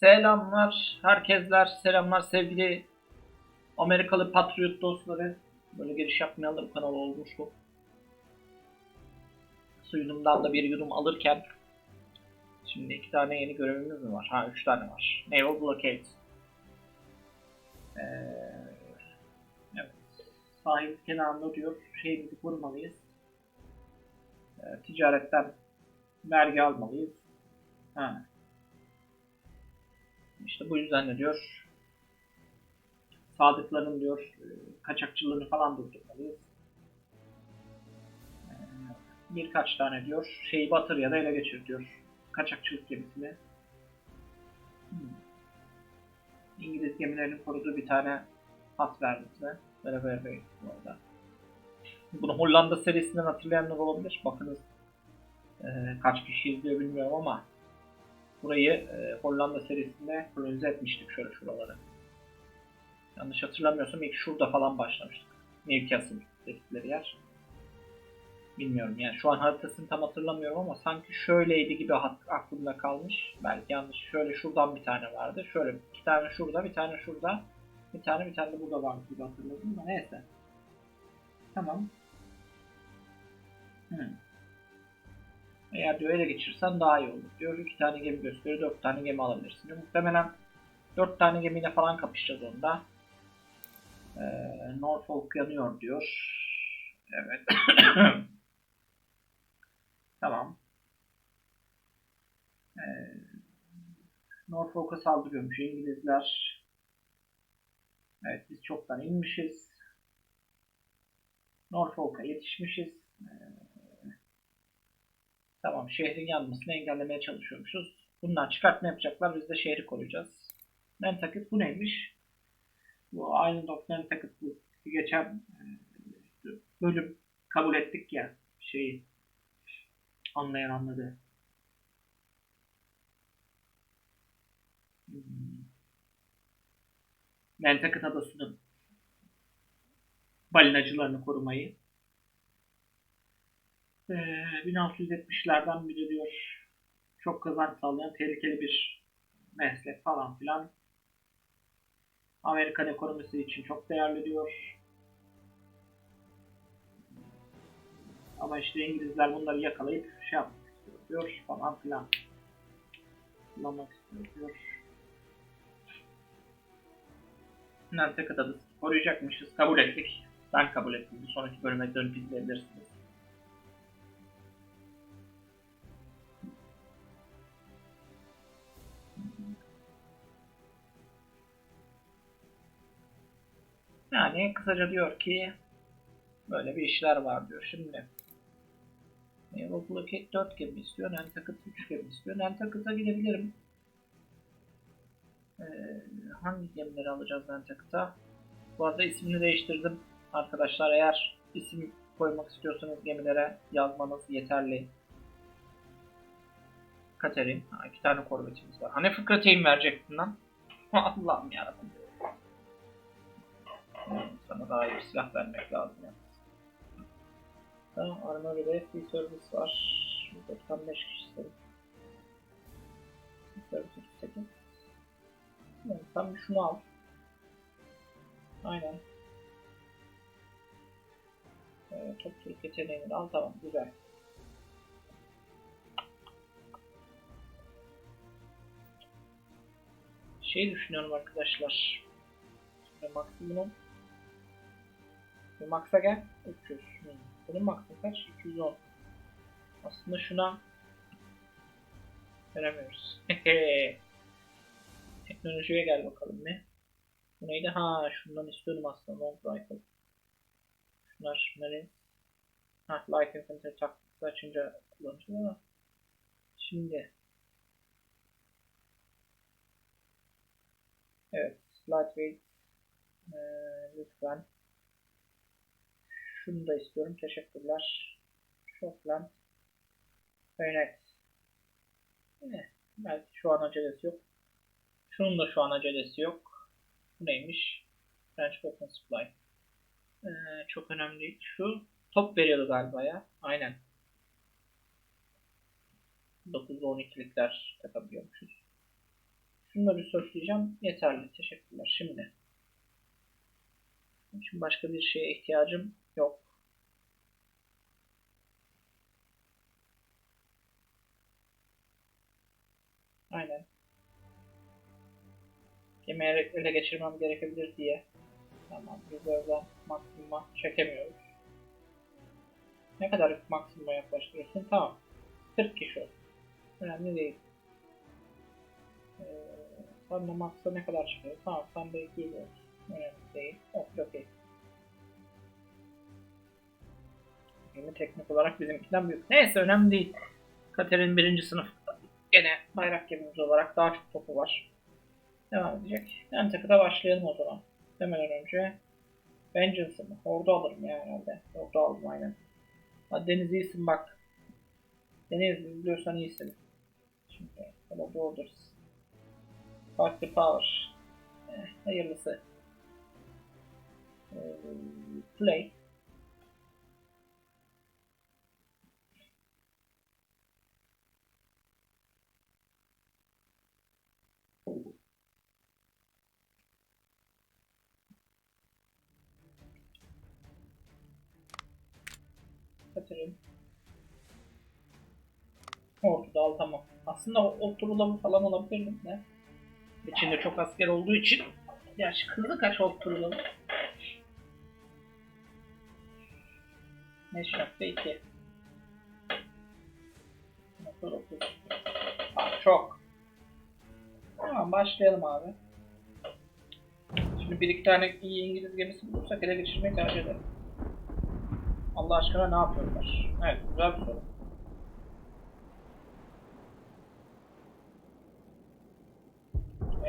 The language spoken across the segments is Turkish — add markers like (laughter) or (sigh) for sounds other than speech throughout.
Selamlar, herkesler, selamlar sevgili Amerikalı Patriot dostları. Böyle giriş yapmayalı kanal olmuştu. Suyunumdan da bir yudum alırken şimdi iki tane yeni görevimiz mi var? Ha üç tane var. Naval Blockade. Ee, evet. Sahil kenarında diyor şeyimizi korumalıyız. Ee, ticaretten vergi almalıyız. Ha. İşte bu yüzden de diyor sadıkların diyor e, kaçakçılığını falan durdurmalıyız. Ee, Birkaç tane diyor şeyi batır ya da ele geçir diyor. Kaçakçılık gemisini. Hmm. İngiliz gemilerinin koruduğu bir tane hat verdi size. Beraber Bey bu arada. Bunu Hollanda serisinden hatırlayanlar olabilir. Bakınız e, kaç kişi izliyor bilmiyorum ama burayı e, Hollanda serisinde kolonize etmiştik şöyle şuraları. Yanlış hatırlamıyorsam ilk şurada falan başlamıştık. Newcastle dedikleri yer. Bilmiyorum yani şu an haritasını tam hatırlamıyorum ama sanki şöyleydi gibi aklımda kalmış. Belki yanlış. Şöyle şuradan bir tane vardı. Şöyle iki tane şurada, bir tane şurada. Bir tane bir tane de burada vardı gibi hatırladım da neyse. Tamam. Hmm. Eğer diyor ele geçirsen daha iyi olur diyor. İki tane gemi gösteriyor. Dört tane gemi alabilirsin. diyor. Muhtemelen dört tane gemiyle falan kapışacağız onda. Ee, Norfolk yanıyor diyor. Evet. (coughs) tamam. Ee, Norfolk'a saldırıyormuş İngilizler. Evet biz çoktan inmişiz. Norfolk'a yetişmişiz. Tamam şehrin yanmasını engellemeye çalışıyormuşuz. Bunlar çıkartma yapacaklar. Biz de şehri koruyacağız. Nantucket bu neymiş? Bu Island of Nantucket bu geçen e, bölüm kabul ettik ya şeyi anlayan anladı. Hmm. Nantucket adasının balinacılarını korumayı ee, 1670'lerden biri diyor çok kazanç sağlayan tehlikeli bir meslek falan filan. Amerikan ekonomisi için çok değerli diyor. Ama işte İngilizler bunları yakalayıp şey yapmak istiyor diyor falan filan. Kullanmak istiyor diyor. Nantucket adası koruyacakmışız. Kabul ettik. Ben kabul ettim. Bir sonraki bölüme dönüp izleyebilirsiniz. Yani kısaca diyor ki böyle bir işler var diyor. Şimdi Naval Blockade 4 gemi istiyor. Nantucket 3 gemi istiyor. Nantucket'a gidebilirim. Ee, hangi gemileri alacağız Nantucket'a? Bu arada ismini değiştirdim. Arkadaşlar eğer isim koymak istiyorsanız gemilere yazmanız yeterli. Katerin. Ha, iki tane korvetimiz var. Hani fıkrateyn verecektin lan? (laughs) Allah'ım yarabbim. Sana daha iyi bir silah vermek lazım yani. Tamam, Armory ve FD Service var. 95 kişisi. Service 38. Yani sen şunu al. Aynen. Ee, topçuluk yeteneğini al tamam güzel. Şey düşünüyorum arkadaşlar. Maksimum Max'a gel. 300. Hmm. Bunun Max'ı kaç? 210. Aslında şuna veremiyoruz. (laughs) Teknolojiye gel bakalım ne? Bu neydi? Ha şundan istiyordum aslında. Long rifle. Şunlar Marine. Ha Light Infantry taktiği açınca kullanacağım ama şimdi Evet, lightweight ee, lütfen şunu da istiyorum. Teşekkürler. Shotland. Bayonet. Eh, belki şu an acelesi yok. Şunun da şu an acelesi yok. Bu neymiş? French Weapon Supply. Ee, çok önemli. Şu top veriyordu galiba ya. Aynen. 9 12'likler takabiliyormuşuz. Şunu da bir sörfleyeceğim. Yeterli. Teşekkürler. Şimdi. Şimdi başka bir şeye ihtiyacım yok. Aynen. Gemiyi ele- ele geçirmem gerekebilir diye. Tamam. Reserve'den maksimuma çekemiyoruz. Ne kadar maksimuma yaklaştırıyorsun? Tamam. 40 kişi olsun. Önemli değil. Ee, sen de maksa ne kadar çıkıyor? Tamam sen de 200 olsun. Önemli değil. Okey okey. Gemi teknik olarak bizimkinden büyük. Neyse önemli değil. Kater'in birinci sınıf gene bayrak gemimiz olarak daha çok topu var. Devam edecek. Tepede başlayalım o zaman. Demeden önce Vengeance'ı mı? Ordu alırım ya herhalde. Ordu aldım aynen. Hadi Deniz iyisin bak. Deniz izliyorsan iyisin. Şimdi Borders. Fight the Power. Eh, hayırlısı. Ee, play. Ortada al tamam. Aslında o oturulama falan olabilirdim de. İçinde çok asker olduğu için. Gerçi hızlı kaç oturulama. 5.2 Motor çok. Tamam başlayalım abi. Şimdi bir iki tane iyi İngiliz gemisi bulursak ele geçirmeyi tercih ederim. Allah aşkına ne yapıyorlar? Evet güzel bir soru.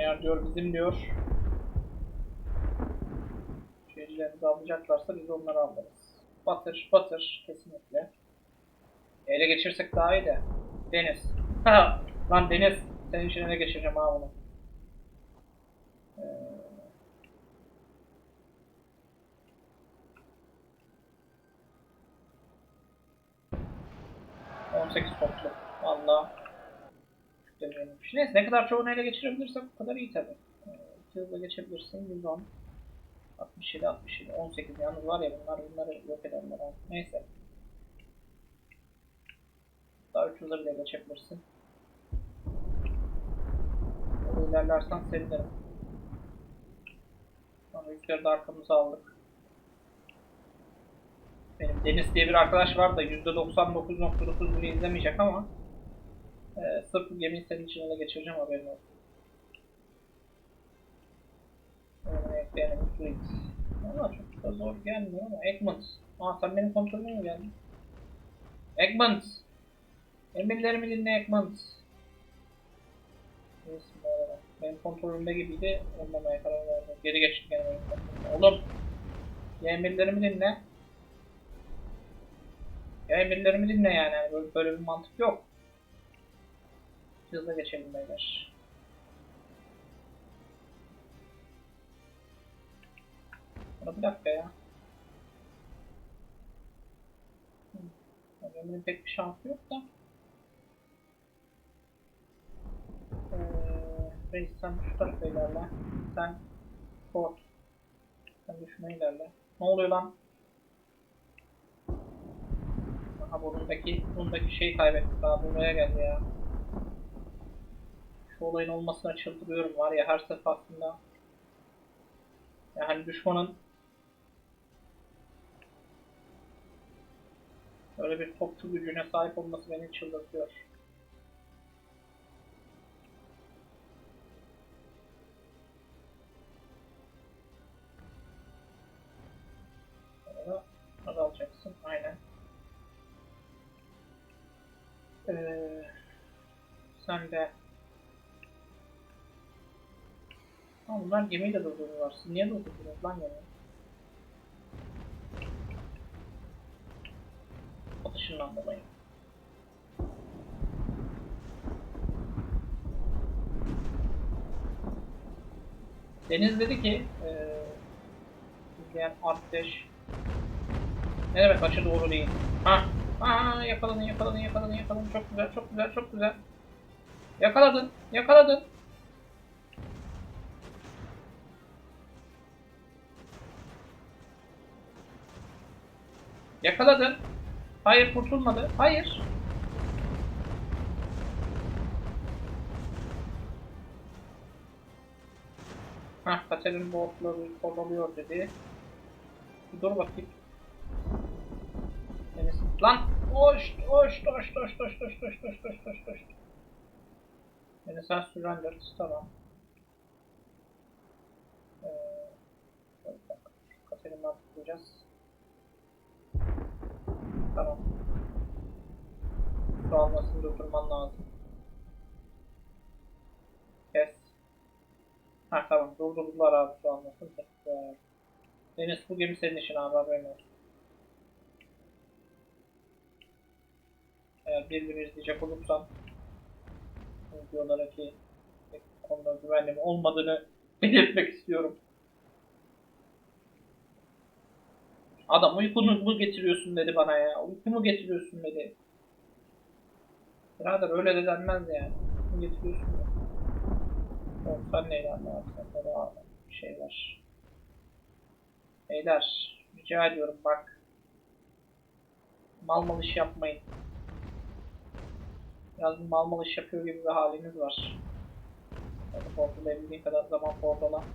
Eğer diyor bizim diyor şeycilerimizi alacaklarsa biz onları alırız. Batır, batır kesinlikle. Ele geçirsek daha iyi de. Deniz. Lan Deniz. Senin için ele geçireceğim ha bunu. Ee, On sekiz toplu. Valla. Deneyemiş. Neyse ne kadar çoğunu ele geçirebilirsek o kadar iyi tabi. Ee, hızla geçebilirsin. 110. 67, 67, 18 yalnız var ya bunlar bunları yok ederler. ha. Neyse. Daha 3 hızla bile geçebilirsin. Böyle ilerlersen sevinirim. Sonra yükleri de arkamıza aldık. Benim Deniz diye bir arkadaş var da %99.9 bile izlemeyecek ama e, sırf bu gemiyi senin için ele geçireceğim haberin olsun. Oyuna ekleyelim Fleet. Valla çok da zor gelmiyor ama Egmont. Aa sen benim kontrolüme mi geldin? Egmont! Emirlerimi dinle Egmont. Benim kontrolümde gibiydi. Olmamaya karar verdim. Geri geçtik yani benim. Oğlum! Ya emirlerimi dinle. Ya emirlerimi dinle yani. yani böyle, böyle bir mantık yok. Hızla geçelim beyler. Bana bir dakika ya. Geminin pek bir şansı yok da. Ee, reis sen şu tarafa ilerle. Sen Ford. Sen şuna ilerle. Ne oluyor lan? Aha bundaki, bundaki şeyi kaybettik daha buraya geldi ya. Şu olayın olmasına çıldırıyorum var ya her defasında. Yani düşmanın Öyle bir topçu gücüne sahip olması beni çıldırtıyor. Sonra azaltacaksın. Aynen. Ee, sen de Ha, bunlar gemiyi de durduruyorlar. Siz niye durduruyorsunuz lan gemiyi? Atışından dolayı. Deniz dedi ki eee izleyen Arteş ne demek açı doğru değil. Ha, ha yakaladın yakaladın yakaladın yakaladın çok güzel çok güzel çok güzel. Yakaladın yakaladın. Yakaladın. Hayır kurtulmadı. Hayır. Hah Kater'in botları kovalıyor dedi. Dur bakayım. Deniz. Lan! Hoş! Hoş! Hoş! Hoş! Hoş! Hoş! Hoş! Hoş! Hoş! Hoş! Hoş! Deniz sen surrender. Tamam. Ee. Kater'in nasıl tutacağız? Tamam. Su almasını durdurman lazım. Kes. Ha tamam durdurdular abi su almasını. Güzel. Deniz bu gemi senin için abi haberin olsun. Eğer birbirini izleyecek olursan videolardaki konuda güvenliğim olmadığını belirtmek istiyorum. Adam uykunu mu getiriyorsun dedi bana ya. Uykumu getiriyorsun dedi. Birader öyle de denmez yani. Uykumu getiriyorsun dedi. Yok sen neyle anlarsın? Daha bir şey var. Beyler rica ediyorum bak. Mal mal iş yapmayın. Biraz mal mal iş yapıyor gibi bir haliniz var. Hadi portalayabildiğin kadar zaman portala.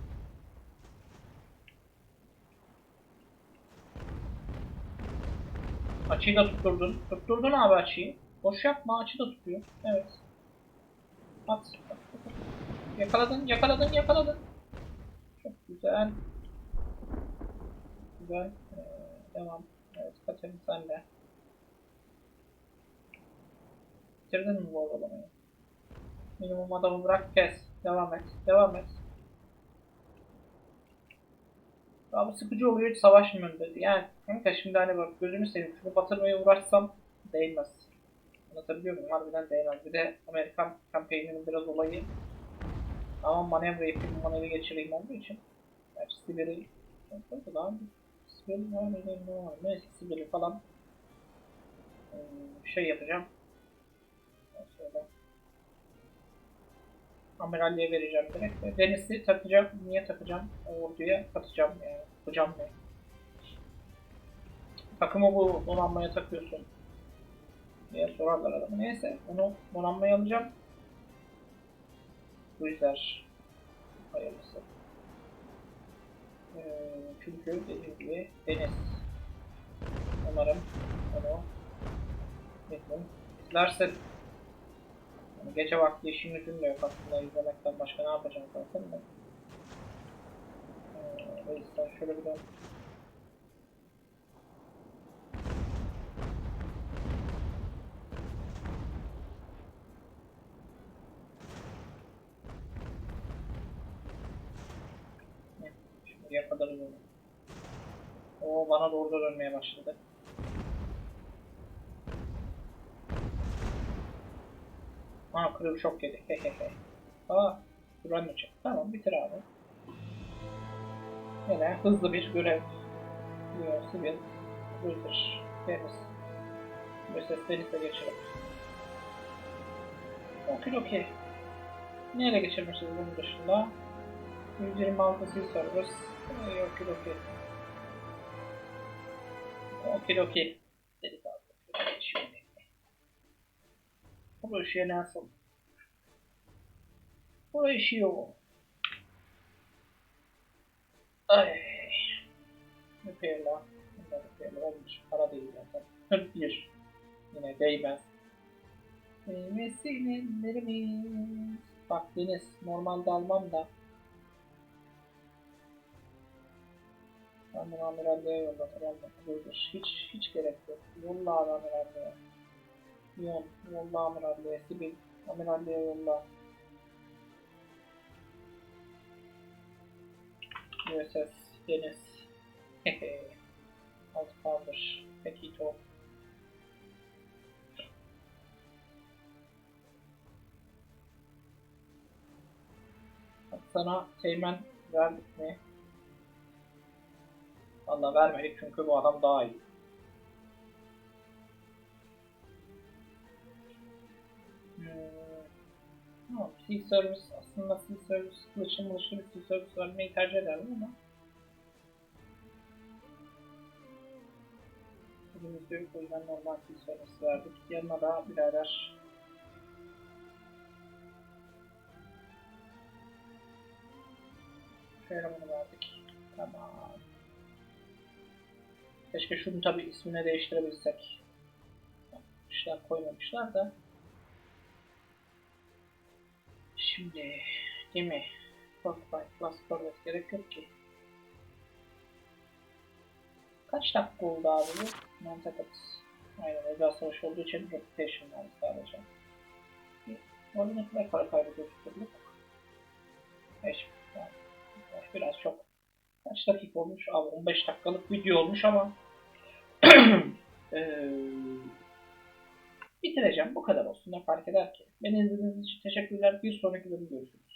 Açıyı da tutturdun. Tutturdun abi açıyı. Boş yapma açı da tutuyor. Evet. At. Yakaladın, yakaladın, yakaladın. Çok güzel. Güzel. Ee, devam. Evet, Kaçırın sen de. Bitirdin mi bu oralamayı? Minimum adamı bırak kes. Devam et. Devam et. Abi sıkıcı oluyor hiç savaşmıyorum dedi. Yani kanka şimdi hani bak gözümü seveyim şunu batırmaya uğraşsam değmez. Anlatabiliyor muyum? Harbiden değmez. Bir de Amerikan kampanyasının biraz olayı ama manevra yapayım, manevra geçireyim olduğu için. Gerçi Sibir'i Tabii daha Sibir'i var var? Neyse Sibir'i falan şey yapacağım. Şöyle. Amiralliğe vereceğim direkt. Ve Deniz'i takacağım. Niye takacağım? Orduya katacağım yani. Yapacağım ne? Takımı bu donanmaya takıyorsun diye sorarlar adamı. Neyse onu donanmaya alacağım. Bu yüzden hayırlısı. Ee, çünkü dediğim gibi deniz. Umarım onu memnun izlersin. Yani gece vakti işin gücün de yok aslında izlemekten başka ne yapacağım zaten da. Ee, o yüzden şöyle bir de Şimdiye kadar iyi O bana doğru dönmeye başladı. Aa kırık şok yedi. Hehehe. Aa Duran çık. Tamam bitir abi. Yine hızlı bir görev. Diyor sivil. Cruiser. Deniz. Müses denizle geçirelim. Okey okey. Neyle geçirmişiz bunun dışında? 126 sil servers. Ee, okey okey. Okey okey. profesionazo. Profesional. Ay. Müpeyla. Müpeyla olmuş. Para değil zaten. Bir. Yine değmez. Değmesi ellerimiz. Bak Deniz. Normalde almam da. Ben bunu amiralleye yolladım. Hiç, hiç gerek yok. Yolla amiralleye. Yon, yolla amiralliğe. Sibil, amiralliğe yolla. USS Deniz. Alt kaldır. Peki top. Sana teğmen verdik mi? Valla vermedik çünkü bu adam daha iyi. Tamam, Sea Service aslında Sea Service kılıçlı mılıçlı bir Sea Service vermeyi tercih ederdim ama Bugün yok o yüzden normal pil sonrası verdik. Yanına da birader Feromonu verdik. Tamam. Keşke şunu tabi ismini değiştirebilsek. İşler koymamışlar da. Şimdi değil mi? Spotify Plus format gerek yok ki. Kaç dakika oldu abi bu? Mantıklıs. Aynen özel savaş olduğu için reputation var sadece. Orada ne kadar para kaybediyoruz türlük? 5 Biraz çok. Kaç dakika olmuş? Abi 15 dakikalık video olmuş ama (clears throat) eee bitireceğim. Bu kadar olsun. Ne fark eder ki? Beni izlediğiniz için teşekkürler. Bir sonraki bölümde görüşürüz.